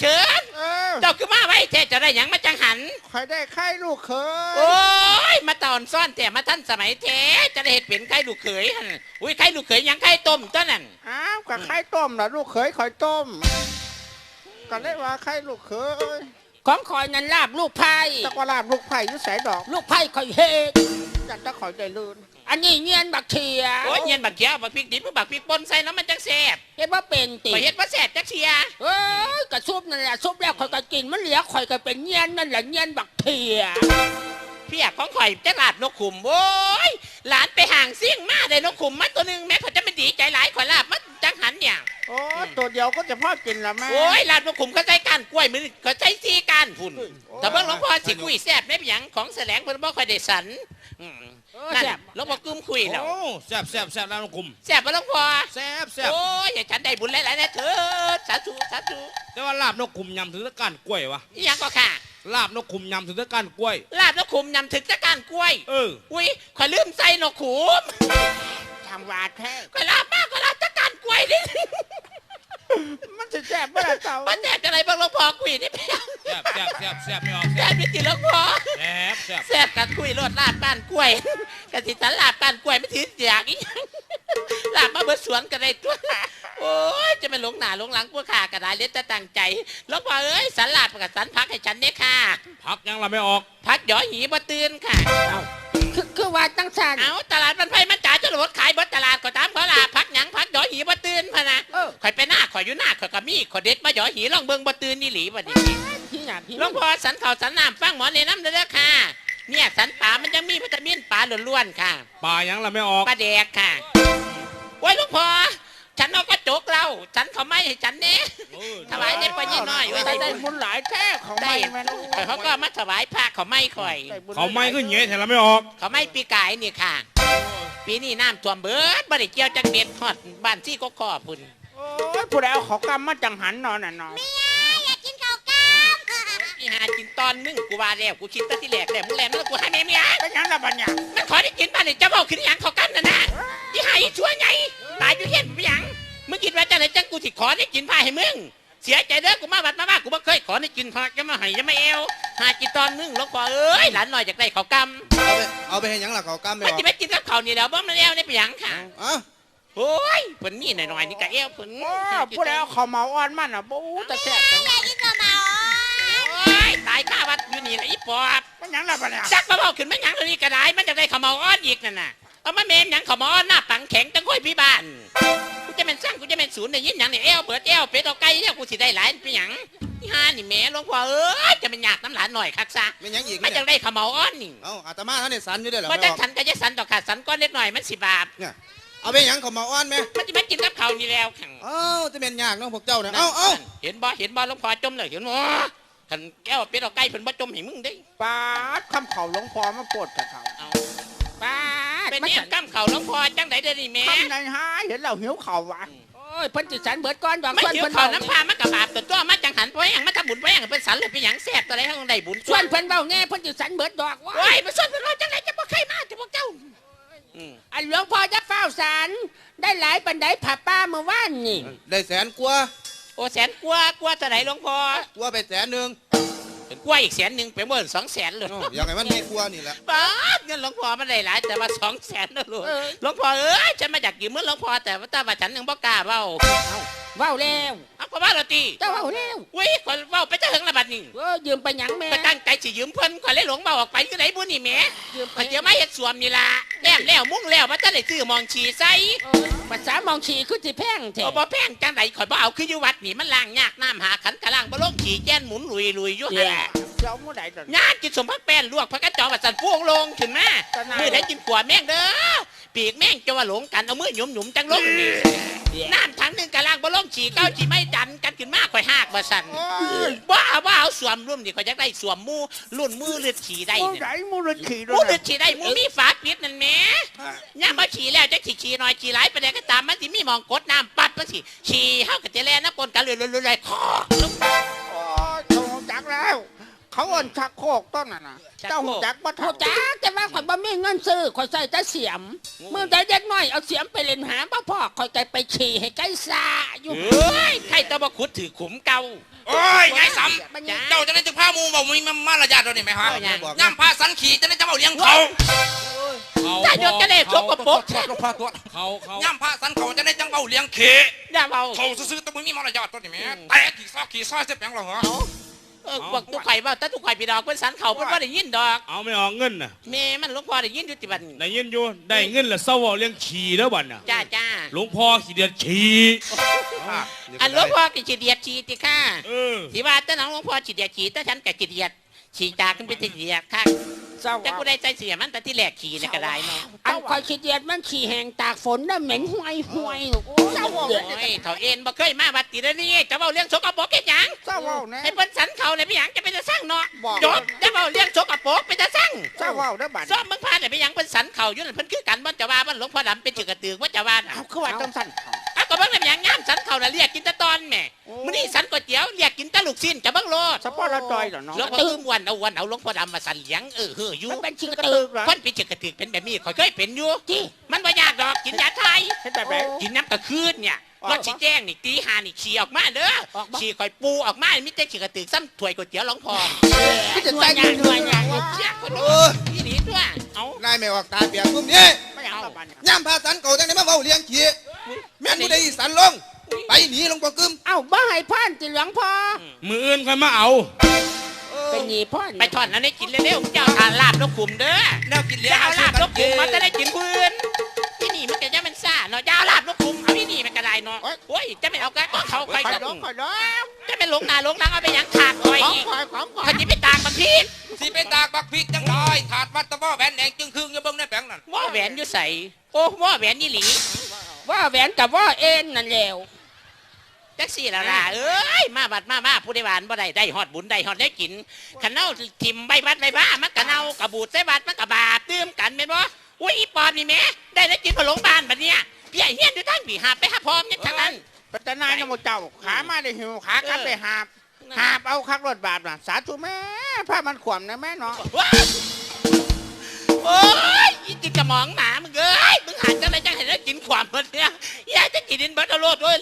เชิญเออเจ้าคือมาไว้แท้จะได้หยังมาจังหัน คอยได้ไข่ลูกเขยโอ้ย มาตอนซ่อนแต่มาท่านสมัยแท้จะได้เห็นเป็นไข่ลูกเขยหั่นอุ้ยไข่ลูกเขยหยังไข่ต้มต้นนั่น อ้าวกับไข่ต้มนะลูกเขยคอยต้มก็เลยว่าไข่ลูกเขยของคอยนั้นลาบลูกไผ่จักว่าลาบลูกไผ่อยุ่ใสดอก ลูกไผ่คอยเฮ็ดจักจะคอยได้ลื่น อันนี้เงียนบักเทียโอ้ยเย็นบักเขียวบักพริกดิบบักพริกป่นใส่แล้วมันจังแซ่บเฮ็ดว่าเป็นติไปเฮ็ดว่าแซ่บจักเชียเอ้ยกระซุบนั่นแหละซุบแล้วคอยก็กินมันเหลือคอยก็เป็นเงียนนั่นแหละเงียนบักเทียเพียของข่อยจะลาบนกขุมโอ้ยหลานไปห่างเสี่ยงมาได้นกขุมมาตัวหนึงแม่เขาจะไม่ดีใจหลายข่อยลาบมันจังหันเนี่ยโอ้ตัวเดียวก็จะพ่อกินละแม่โอ้ยลาบนกขุมเขาใช้ก้านกล้วยมือเขาใช้ซีก้านพุ่นโอ้ยแต่เบิ่งหลวงพ่อสิคุยแซ่บได้เป็นหยังของแสลงเพิ่นบ่ค่อยได้สันอืมเออ นั่นแซ่บหลวงพ่อกึ้มคุยแล้วโอ้แซ่บแซ่บแซ่บแล้วน้องคุมแซ่บบ่หลวงพ่อแซ่บแซ่บโอ้ยอย่าฉันได้บุญหลายๆนะเถิดสาธุสาธุแต่ว่าลาบนกคุมยำถึงตะก้านกล้วยวะอีหยังก็ค่ะ ลาบนกคุมยำถึงตะก้านกล้วย ลาบนกขุมยำถึงจะก้านกล้วย เอออุ้ยข่อยลืมใส่นกขุมทำวาดแท้ข่อยลาบมากข่อยลาบจะก้านกล้วยนี่ มันจะแซ่บเมื่อไรเจ้ามันแซ่บจังไรบ้างหลวงพ่อคุยนี่เพียงแซ่บแซ่บแซ่บแซ่บไม่ออกแซ่แซ่บบนี่ติหลวงพ่อแซ่บแซ่บแซ่บกันคุยรดลาบก้านกล้วยกะสิสันลาบก้านกล้วยไม่ถืออยากอีหยังลาบมาเบิดสวนกันได้ตัวโอ้ยจะไปหลงหน้าหลงหลังพวกข้ากระดาเล็ดจะตั้งใจหลวงพ่อเอ้ยสันลาบกับสันพักให้ฉันเนี่ยค่ะ พักยังละไม่ออกพักหยอหีบ่ตื่นค่ะคือคือว่าตั้งสันเอาตลาดมันไฟมันจ่าจนรถขายเบดตลาด ข่อยไปหน้าข่อยอยู่หน้าข่อยก็มีข่อยเด็ดมาหยอหีลองเบิ่งบ่ตื่นนี่หลีบ่ดีพี่หนาพี่หลวงพ่อสันข้าวสันน้ำฟังหมอแนะนำเด้อค่ะ เนี่ยสันป่ามันยังมีวิตามินป่าล้วนๆค่ะปลายังละไม่ออกปลาแดกค่ะโอ้ยหลวงพ่อฉันเอากระจกเราฉันเขาไม่ให้ฉันเน่เออถวายได้ปะยี่น้อยไว้ได้ได้ได้บุญบุญหลายแท้ของได้ไม่แม่นข่อยเขาก็มาถวายผ้าเขาไม่ข่อยด้บุญเขาไม่ขึ้นเงี้ยแต่ละไม่ออก เขาไม่ปีกายนี่ค่ะ ปีนี้น้ำท่วมเบิดบ่ได้เกี่ยวจักเม็ดฮอดบ้านซี่ก็ขอพุ่น โอ้ยผู้ใดเอาเขากำมาจังหันนอนน่ะเนอนอีหากินตอนมึงกูว่าแล้วกูคิดตั้งที่แรกแล้วมึงแลนแล้วกูให้แม่เมียเป็นหยังละบัญญัติมันขอได้กินบ้านนี่จะบอกขึ้นอหย่างเขากันนะนะอีหาอีชั่วไงตายอยู่เห็นเป็นหยังมึงคิดว่าจังไหนจังกูสิขอได้กินผ้าให้มึงเสียใจเด้อกูมาบัดมาบ้ากูบ่เคยขอได้กินผ้าจะมาให้จะมาเอวหากินตอนมึงหลวงพ่อเอ้ยหลานหน่อยจากได้เขาวกเอาไปเอาไปให้หยังล่ะเขากล้ามำไม่มันออกจะไม่กินกับเขาวนี่แล้วบ่มันเอวนี่เป็นหยังค่ะ เอ้า โอ้ยเพิ่นนี่หน่อยๆนี่ก็เอวเพิ่นโอ้ผู้ใดเอาเขาเมาอ่อนมันอะบู๊แต่แซ่บจังโอ้ยตายข้าวัดอยู่นี่แหละอีปอบเป็นหยังละบัญญัติจักมาบอกขึ้นมาหยังตัวนี้ก็ได้มันจะได้ขาวเมาอ้อนอีกนั่นน่ะเอามาเมนหยังขาวเมาอ้อนหน้าปังแข็งจังค่อยพี่บ้านกูจะเป็นสร้างกูจะเป็นศูนย์ได้ยินหยังเนี่ยเอวเปิดเอวเป็ดเอาไก่เนี่ยกูสิได้หลายเป็นหยังนี่ฮานี่แม่หลวงพ่อเอ้ยจะเป็นอยากน้ำหลานหน่อยคักซะไม่หยังอีกมันเนี่จัยงได้ขาวเมาอ้อนนี่เอ้าอาตมาท่านเนี่ยสันอยู่ด้วยเหรอว่าไม่จัองอกฉันก็จะสันดอกขาดสันก้อนเล็กหน่อยมันสิบาปเนี่ย เอาไปหยังเขามาอ้อนไหมมันจะไม่กินกับเขาวนี่แล้วขังเอ้าจะเป็นยากเน้องพวกเจ้าเนี่ยเอ้าเอ้าเห็นบ่เห็นบ่หลวงพ่อจมเลยเห็นบ่ขันแก้วเป็ดเอาไก่เพิ่นบ่จมให้มึงได้ปาดคำเขาหลวงพ่อมาปวดกับเขาเอาป้าดเป็นมาเนี่ยสันกำเขาหลวงพ่อจังไดเด้อนี่แม่คำในหายเห็นเราหิวเข่าวหวานโอ้ยเพิ่นจิสันเบิดก้อนดอกไม่ส่วนเกี่ยวเพิ่นขอเบาน้ำพามันกับบาปตัวตัวมาจังหันไปแห่งมาทำบุญไปแห่งเป็นสันเลยเป็นหยังแสบตัวไรทั้งได้บุญส่วนเพิ่นเบาแน่เพิ่นจิสันเบิดดอกว่าโอ้ยมาส่วนเป็นเราจังไรจะบ่ใครมาจะพวกเจ้า อืมอันหลวงพ่อจะเฝ้าสันได้หลายปันไดผ่าป้าเมื่อวานนี่ได้แสนกว่าโอ้แสนกว่ากว่าเท่าไหร่หลวงพ่อกว่าไปแสนหนึ่งเป็นกว่าอีกแสนหนึ่งเป็นเมื่อสองแสนเลยเอ้าอย่างไรมันมีกว่านี่แหละป้าดเงินหลวงพ่อมันได้หลายแต่ว่าสองแสนนะลูกเออหลวงพ่อเอ้ยฉันมาจากยืมเมื่อหลวงพ่อแต่ว่าแต่ว่าฉันยังบ่กล้าเว้าเว้าแล้วเอาก็ว่าเราตีเจ้าเว้าแล้วอุ้ยคนเว้าไปจะถึงระบาดนี่เออยืมไปหยังแม่ก็ตั้งใจสิยืมเพิ่นขอยเลยหลงเบาออกไปคือไหนบุญนี่แหม่ยืมไปขอยเดี๋ยวมาเฮ็ดสวมนี่ล่ะแล้แล้วมุ่งแล้วว่าจะได้ซื้อมองฉีใส่เออภาษามองฉีคือสิแพงแท้เอาบ่แพงจังไดข่อยบ่เอาคืออยู่วัดนี่มันล้างยากน้ำหาขันกะล้างบ่ลงขี่แจ้นหมุนลุยลุยอยู่หั่นล่ะ เจ้ามื่อใดตอนญาติกินสมพักแป้นลวกพักกระจอกว่าสั่นพวงลงขึ้นมาตะนายมื้อได้กินขัวแม่งเด้อปีกแม่งจะว่าหลงกันเอามือหยุมๆจังลงนี่น้ำถังหนึงกะล้างบ่ลงฉีเก้าฉีไม่ดันกันขึ้นมาข่อยหากว่าสั่นโอ้ยบ่เอาบ่เอาสวมรุ่นนี่ข่อยอยากได้สวมมูรุ่นมือเลือดฉีได้มื่อเนี่ย ใดมื่อฤขี่ด้มูวยเลือดฉีได้มูมีฝาปิดนั่นแหม่ย่ามมาฉี่แล้วจะฉี่ฉี่หน่อยฉี่หลายไปเลยก็ตามมันสิมีหมองกดน้ำปัดมันสิฉี่เฮากับเจแลน้ำปนกันเลยเลยเลยคอโอ้ยโตจักแล้ว เขาเอินชักโครกต้นน่ะนะเจ้าหูจักบ่โหเท่าจ้าแต่ว่าข่อยบ่มีเงินซื้อข่อยใส่แต่เสียม เมื่อใดเด็กน้อยเอาเสียมไปเล่นหาบ่พ่อข่อยก็ไปฉี่ให้ไก่ซาอยู่ เอ้ยใครตะบขุดถือขุมเก่า โอ้ยยายสจ้าำเจ้าจะได้จึงพาหมูบอกมีมารยาทเราเนี่ยไหมฮะเอาอย่างบอกย่ำพาสันขี่จะได้จะเอาเลี้ยงเขาเขาถ้ายกกระเด็สกปรกตัวตัวพาตัวเขาเขาย่ำพาสันเขาจะได้จังเอาเลี้ยงเขอย่าเบาเขาซื้อๆแต้องมีมารยาทตัวนี่แม่แต่ขี่ซอกขี่ซอยเสียแปลงเหรอเหรอ เออพวกตุกไข่เบาแต่ตุกไข่พี่ดอกเป็นสันเขาเป็นว่าได้ยินดอกเอาไม่ออกเงินน่ะแม่มันหลวงพ่อได้ยินอยู่ที่บันได้ยินอยู่ได้เงินแล้วเศร้าเอาเลี้ยงขี่แล้วบัดน่ะจ้าจ้าหลวงพ่อขี่เดือดขี่อันหลวงพ่อกิฉีเดียดฉีติค่ะเออที่ว่าแต่น้องหลวงพ่อฉีเดียดฉีแต่ฉันกับฉีเดียด ฉีจากขึ้นไปฉีเดียดค่ะเจ้าจะกูได้ใจเสียมันแต่ที่แหลกขี่เนี่ยก็ได้เนาะอันข่อยขี้เดียดมันขี่แหงตากฝนน่ะเหม็นห่วยห่วยโอ้ยเจ้าเว่าโอ้ยเถ่าเอ็นบ่เคยมาวัดตีแล้วนี่จะเบาเรื่องสกปรกแค่หยังเจ้าเว่าแน่ให้เพิ่นสันเขาเนี่ยไปหยังจะเป็นจะสร้างเนาะบอกจบจะเบาเรื่องสกปรกเป็นจะสร้างเจ้าเว่าได้อบัดซ้อมมึงพาเนี่ยไปหยังเพิ่นสันเขาอยู่นั่นเพิ่นคือกันบ่จะว่าบ่หลวงพ่อดำเป็นจือกระตือว่าจะว่าน่ะเอาคือว่าจังสั่น เบิ่งแล้วหยังงามสันเขาน่ะเรียกกินแตะตอนแหม่มื้อนี้สันก๋วยเตี๋ยวเรียกกินแตะลูกชิ้นจะเบิ่งโลดสปอร์ตละจอยเหรอเนาะหลวงพ่อตื้มวันเอาวันเอาหลวงพ่อดำมาสันเหลียงเออเฮ้ออยู่มันเป็นชิกกระตืตือเหรอคนเป็นจือกระตือเป็นแบบนี้ข่อยเคยเป็นอยู่ที่ มันบ่ยากดอกกินยาไทย เฮ็ดแบบไหน กินน้ำกระคืนเนี่ยอ๋อรถสีแจ้งนี่ตีหานี่ฉี่ออกมาเด้อออกมา ฉี่ข่อยปูออกมามิแต่ฉี่กระตือซ้ำถ้วยก๋วยเตี๋ยวหลวงพ่อที่จะหน่ใจวยเย็งานนหน่วยงานเชี่ยคนเอรู้อที่นี่ด้วยเอานายไม่ออกตาเปียกมุมนี้ไม่อยากละบัดเนี่ยย่ำพาสันเขาจังได้มาเฝ้าเลี้ยงขี่แม่น ผู้ใดอีสันลง ไปหนีลงปอกึมเอ้าบ่ให้พ่านติหลวงพ่อมืออื่นค่อยมาเอาเป็นหนีพ่อนไปทอดนั้นได้กินเร็วๆมึงจะเอาทานลาบนกขุมเด้อแนวกินเลี้ยจะงเอาลาบนกขุมมันเจะได้กินพื้นที่นี่มันจะยังมันซ่าเนาะจะเอาลาบนกขุมเอาที่นี่มันก็ได้เนาะโอ้ยจะไม่เอากันก็เขาไปคอยกันดอกคอยดอกจะไม่หลงหนาหลงหลังเอาไปหยังขาดคอยของคอยของคอยขันนี้ไปตากบันพีนสิไปตากบักพริกจังได้ถาดวัดตะว้อแหวนแดงจึงครึ่งอย่าเบิ่งในแปลงนั่นว่าแหวนอยู่ใส่โอ้ว่าแหวนนี่หลี ว่าแหวนกับว่าเอ็นนั่นแหล้วจักสี่ละล่ะเอ้ยมาบัดมามาผู้ได้หวานบ่ได้ได้ฮอดบุญได้ฮอดได้กินขันเน่าทิมใบบัดใบบ้ามันกะเน่ากะบูดใส่บัดมันกะบาปตื้มกันเป็นบ่อุ้ยอีปอบนี่แหม่ได้แล้วกินพอหลงบ้านบัดเนี้ยพี่ไอ้เฮียนอยู่ทั้งผีหาไปหาพร้อมเนี่ยทั้งนั้นเป็นตานายนะโมเจ้าขามาได้หิวขากลับไปหาบหาบเอาคักรถบาปน่ะสาธุแม่ผ้ามันขวมนะแม่เนาะว้ายโอ้ กินกระหมองหมามึงเอ้ยมึงหันจังไรจังเห็นแล้วกินความมันเนี่ยยายจะกินดินบัตรโลดด้วย